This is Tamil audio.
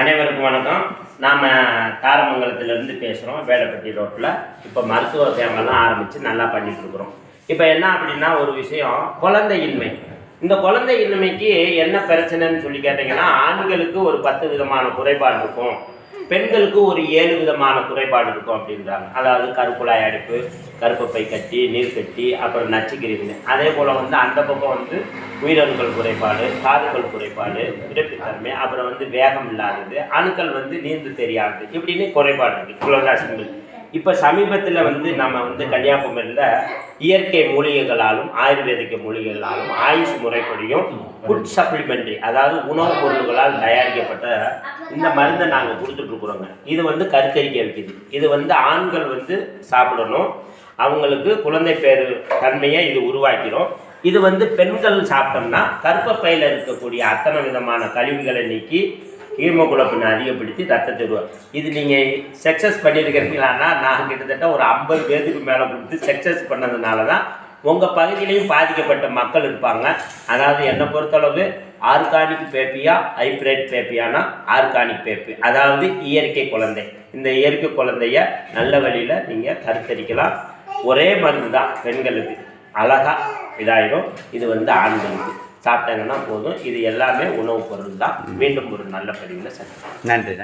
அனைவருக்கும் வணக்கம். நாம் தாரமங்கலத்திலேருந்து பேசுகிறோம் வேலைப்பட்டி ரோட்டில் இப்போ மருத்துவ சேவைலாம் ஆரம்பித்து நல்லா பண்ணிகிட்ருக்குறோம் இப்போ என்ன அப்படின்னா ஒரு விஷயம் குழந்தையின்மை. இந்த குழந்தையின்மைக்கு என்ன பிரச்சனைன்னு சொல்லி கேட்டிங்கன்னா ஆண்களுக்கு ஒரு பத்து விதமான குறைபாடு இருக்கும். பெண்களுக்கு ஒரு ஏழு விதமான குறைபாடு இருக்கும் அப்படின்றாங்க. அதாவது கருக்குழாய் அடுப்பு கருப்பப்பை கட்டி நீர் கட்டி அப்புறம் நச்சுக்கிருமி அதே போல் வந்து அந்த பக்கம் வந்து உயிரணுக்கள் குறைபாடு காதுகள் குறைபாடு விரப்பித்தன்மை அப்புறம் வந்து வேகம் இல்லாதது அணுக்கள் வந்து நீந்து தெரியாதது இப்படின்னு குறைபாடு இருக்குது இவ்வளோதான் இப்போ சமீபத்தில் வந்து நம்ம வந்து கன்னியாகுமரியில் இயற்கை மூலிகைகளாலும் ஆயுர்வேதிக்க மூலிகைகளாலும் ஆயுஷ் முறைப்படியும் ஃபுட் சப்ளிமெண்ட்ரி அதாவது உணவுப் பொருள்களால் தயாரிக்கப்பட்ட இந்த மருந்தை நாங்கள் கொடுத்துட்ருக்குறோங்க. இது வந்து கருத்தரிக்க வைக்குது. இது வந்து ஆண்கள் வந்து சாப்பிடணும். அவங்களுக்கு குழந்தை பேரு தன்மையை இது உருவாக்கிடும் இது வந்து பெண்கள் சாப்பிட்டோம்னா கர்ப்பப்பையில் இருக்கக்கூடிய அத்தனை விதமான கழிவுகளை நீக்கி ஹீமோகுளோபின் அதிகப்படுத்தி ரத்தத்தை உருவா இது நீங்கள் சக்ஸஸ் பண்ணியிருக்கிறீங்களான்னா நான் கிட்டத்தட்ட ஒரு ஐம்பது பேருக்கு மேலே கொடுத்து சக்ஸஸ் பண்ணதுனால தான் உங்கள் பகுதியிலையும் பாதிக்கப்பட்ட மக்கள் இருப்பாங்க. அதாவது என்னை பொறுத்தளவு ஆர்கானிக் பேப்பியா ஹைப்ரேட் பேப்பியானா ஆர்கானிக் பேப்பி. அதாவது இயற்கை குழந்தை. இந்த இயற்கை குழந்தைய நல்ல வழியில் நீங்கள் கருத்தரிக்கலாம். ஒரே மருந்து தான் பெண்களுக்கு. அழகா இதாயிடும் இது வந்து ஆண்களுக்கு. சாப்பிட்டாங்கன்னா போதும். இது எல்லாமே உணவுப் பொருள் தான் மீண்டும் ஒரு நல்ல பதிவில் சந்திப்போம். நன்றி.